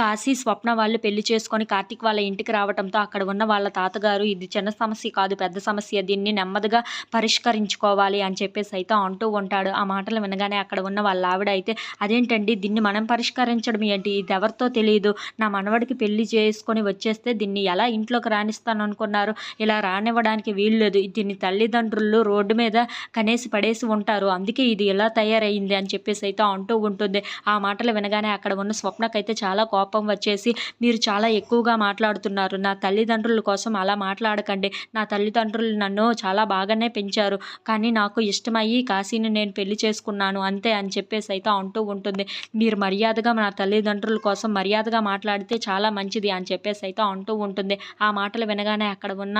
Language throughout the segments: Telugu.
కాశీ స్వప్న వాళ్ళు పెళ్ళి చేసుకొని కార్తీక్ వాళ్ళ ఇంటికి రావడంతో అక్కడ ఉన్న వాళ్ళ తాతగారు ఇది చిన్న సమస్య కాదు పెద్ద సమస్య దీన్ని నెమ్మదిగా పరిష్కరించుకోవాలి అని చెప్పేసి అయితే అంటూ ఉంటాడు. ఆ మాటలు వినగానే అక్కడ ఉన్న వాళ్ళ ఆవిడ అయితే అదేంటండి దీన్ని మనం పరిష్కరించడం ఏంటి? ఇది ఎవరితో తెలియదు నా మనవడికి పెళ్ళి చేసుకొని వచ్చేస్తే దీన్ని ఎలా ఇంట్లోకి రాణిస్తాను అనుకున్నారు ఇలా రానివ్వడానికి వీలు లేదు దీన్ని తల్లిదండ్రులు రోడ్డు మీద కనేసి పడేసి ఉంటారు. అందుకే ఇది ఎలా తయారైంది అని చెప్పేసి అయితే అంటూ ఉంటుంది. ఆ మాటలు వినగానే అక్కడ ఉన్న స్వప్నకైతే చాలా కోపం కోపం వచ్చేసి మీరు చాలా ఎక్కువగా మాట్లాడుతున్నారు. నా తల్లిదండ్రుల కోసం అలా మాట్లాడకండి. నా తల్లిదండ్రులు నన్ను చాలా బాగానే పెంచారు. కానీ నాకు ఇష్టమయ్యి కాశీని నేను పెళ్ళి చేసుకున్నాను. అంతే అని చెప్పేసి అయితే అంటూ ఉంటుంది. మీరు మర్యాదగా నా తల్లిదండ్రుల కోసం మర్యాదగా మాట్లాడితే చాలా మంచిది అని చెప్పేసి అయితే అంటూ ఉంటుంది. ఆ మాటలు వినగానే అక్కడ ఉన్న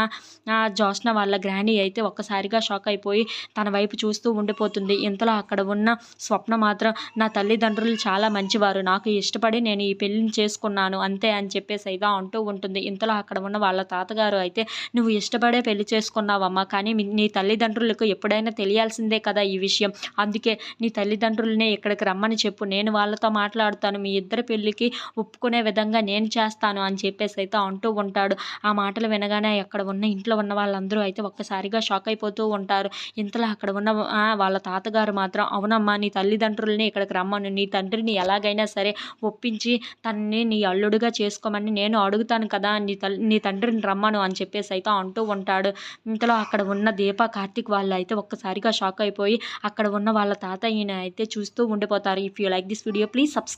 ఆ జ్యోత్స్న వాళ్ళ గ్రాని అయితే ఒక్కసారిగా షాక్ అయిపోయి తన వైపు చూస్తూ ఉండిపోతుంది. ఇంతలో అక్కడ ఉన్న స్వప్న మాత్రం నా తల్లిదండ్రులు చాలా మంచివారు. నాకు ఇష్టపడి నేను ఈ పెళ్ళిని చేసుకున్నాను అంతే అని చెప్పేసి అయితే అంటూ ఉంటుంది. ఇంతలో అక్కడ ఉన్న వాళ్ళ తాతగారు అయితే నువ్వు ఇష్టపడే పెళ్ళి చేసుకున్నావమ్మా కానీ నీ తల్లిదండ్రులకు ఎప్పుడైనా తెలియాల్సిందే కదా ఈ విషయం. అందుకే నీ తల్లిదండ్రులనే ఇక్కడికి రమ్మని చెప్పు. నేను వాళ్ళతో మాట్లాడుతాను. మీ ఇద్దరి పెళ్ళికి ఒప్పుకునే విధంగా నేను చేస్తాను అని చెప్పేసి అయితే అంటూ ఉంటాడు. ఆ మాటలు వినగానే అక్కడ ఉన్న ఇంట్లో ఉన్న వాళ్ళందరూ అయితే ఒక్కసారిగా షాక్ అయిపోతూ ఉంటారు. ఇంతలో అక్కడ ఉన్న వాళ్ళ తాతగారు మాత్రం అవునమ్మా నీ తల్లిదండ్రులని ఇక్కడికి రమ్మను. నీ తండ్రిని ఎలాగైనా సరే ఒప్పించి తనని నీ అల్లుడుగా చేసుకోమని నేను అడుగుతాను కదా నీ తల్లి నీ తండ్రిని రమ్మను అని చెప్పేసి అయితే అంటూ ఉంటాడు. ఇంతలో అక్కడ ఉన్న దీప కార్తిక్ వాళ్ళు అయితే ఒక్కసారిగా షాక్ అయిపోయి అక్కడ ఉన్న వాళ్ళ తాతయ్యని అయితే చూస్తూ ఉండిపోతారు. If you like this video please subscribe